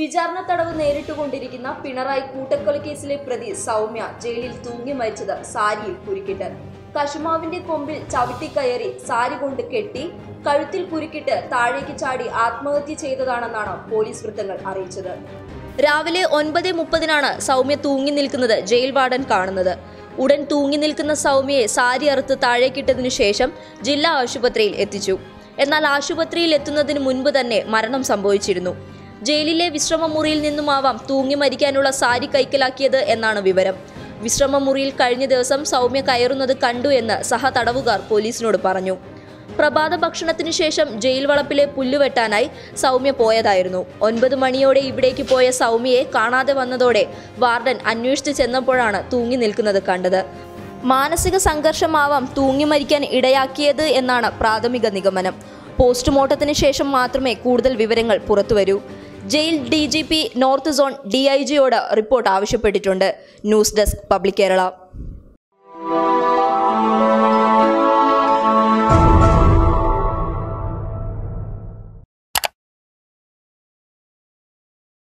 വിചാരണ തടവ് നേരിട്ടുകൊണ്ടിരിക്കുന്ന പിണറായി കൂട്ടക്കൊലക്കേസിലെ പ്രതി സൗമ്യ ജയിലിൽ തൂങ്ങി മരിച്ചത് സാരിയിൽ കുരുക്കിട്ട്. കശുമാവിന്റെ കൊമ്പിൽ ചവിട്ടി കയറി സാരി കൊണ്ട് കെട്ടി കഴുത്തിൽ കുരുക്കിട്ട് താഴേക്ക് ചാടി ആത്മഹത്യ ചെയ്തതാണെന്നാണ് പോലീസ് വൃത്തങ്ങൾ അറിയിച്ചത്. രാവിലെ ഒൻപത് മുപ്പതിനാണ് സൗമ്യ തൂങ്ങി നിൽക്കുന്നത് ജയിൽ വാർഡൻ കാണുന്നത്. ഉടൻ തൂങ്ങി നിൽക്കുന്ന സൗമ്യയെ സാരി അറുത്ത് താഴേക്കിട്ടതിനു ശേഷം ജില്ലാ ആശുപത്രിയിൽ എത്തിച്ചു. എന്നാൽ ആശുപത്രിയിൽ എത്തുന്നതിന് മുൻപ് തന്നെ മരണം സംഭവിച്ചിരുന്നു. ജയിലിലെ വിശ്രമമുറിയിൽ നിന്നുമാവാം തൂങ്ങി മരിക്കാനുള്ള സാരി കൈക്കലാക്കിയത് എന്നാണ് വിവരം. വിശ്രമമുറിയിൽ കഴിഞ്ഞ ദിവസം സൗമ്യ കയറുന്നത് കണ്ടു എന്ന് സഹ തടവുകാർ പോലീസിനോട് പറഞ്ഞു. പ്രഭാത ഭക്ഷണത്തിന് ശേഷം ജയിൽ വളപ്പിലെ പുല്ലുവെട്ടാനായി സൗമ്യ പോയതായിരുന്നു. ഒൻപത് മണിയോടെ ഇവിടേക്ക് പോയ സൗമ്യയെ കാണാതെ വന്നതോടെ വാർഡൻ അന്വേഷിച്ച് ചെന്നപ്പോഴാണ് തൂങ്ങി നിൽക്കുന്നത് കണ്ടത്. മാനസിക സംഘർഷമാവാം തൂങ്ങി മരിക്കാൻ ഇടയാക്കിയത് എന്നാണ് പ്രാഥമിക നിഗമനം. പോസ്റ്റ്മോർട്ടത്തിന് ശേഷം മാത്രമേ കൂടുതൽ വിവരങ്ങൾ പുറത്തുവരൂ. Jail D G P north zone D I ജിയോട് report ആവശ്യപ്പെട്ടിട്ടുണ്ട്. News desk public Kerala.